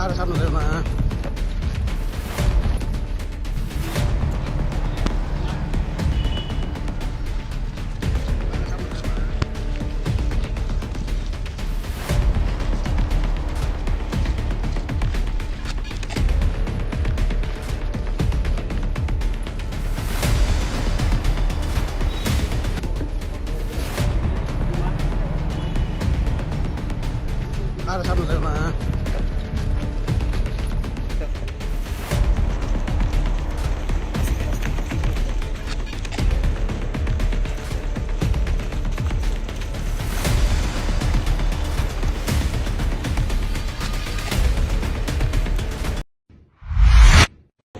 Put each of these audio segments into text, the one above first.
อาละครับเราเดินมาเอาละครับเราเดินมา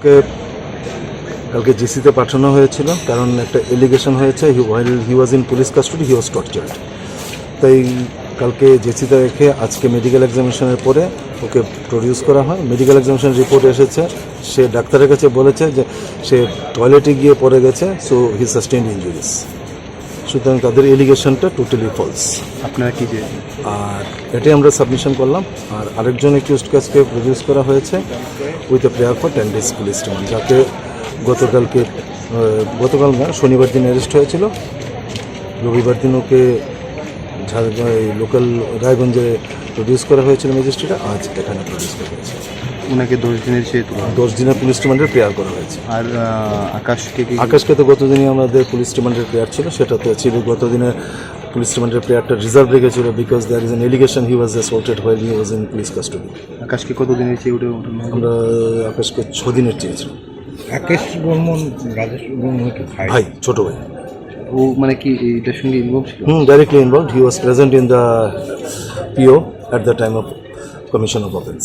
ওকে কালকে জিসিতে পাঠানো হয়েছিল, কারণ একটা এলিগেশন হয়েছে he was in police custody he was tortured তাই কালকে জেসিতে রেখে আজকে মেডিকেল এক্সামিনেশনের পরে ওকে প্রডিউস করা হয়। মেডিকেল এক্সামিনেশন রিপোর্ট এসেছে। সে ডাক্তারের কাছে বলেছে যে সে টয়লেটে গিয়ে পড়ে গেছে সো হি সাস্টেন্ড ইঞ্জুরিস সুতরাং তাদের এলিগেশনটা টোটালি ফলস আপনারা কি যে আর এটাই আমরা সাবমিশন করলাম। আর আরেকজন অ্যাকিউজড কাজকে প্রডিউস করা হয়েছে with a prayer for ten days police remand যাকে গতকালকে গতকাল না শনিবার দিন অ্যারেস্ট হয়েছিল। রবিবার দিন ওকে ঝাড়গ্রাম এই লোকাল রায়গঞ্জে প্রডিউস করা হয়েছিল ম্যাজিস্ট্রেটে আজ এখানে প্রডিউস করা হয়েছে। ওনাকে দশ দিনের চেয়ে দশ দিনের পুলিশ রিমান্ডের প্রেয়ার করা হয়েছে। আর আকাশকে কি আকাশকে তো গতদিনই আমাদের পুলিশ রিমান্ডের প্রেয়ার ছিল সেটা তো ছিল গতদিনে পুলিশ রিমান্ডের প্রেয়ারটা রিজার্ভ রেখেছিল because there is an allegation he was assaulted while he was in police custody আকাশকে কত দিনের চেয়ে উঠে আমরা আকাশকে ছ দিনের চেয়েছিলাম রাকেশ বর্মন রাজেশ বর্মনকে ভাই ভাই ছোট ভাই। ও মানে কি এটার সঙ্গে ইনভলভ ছিল? হুম directly involve he was present in the PO at the time of commission of offence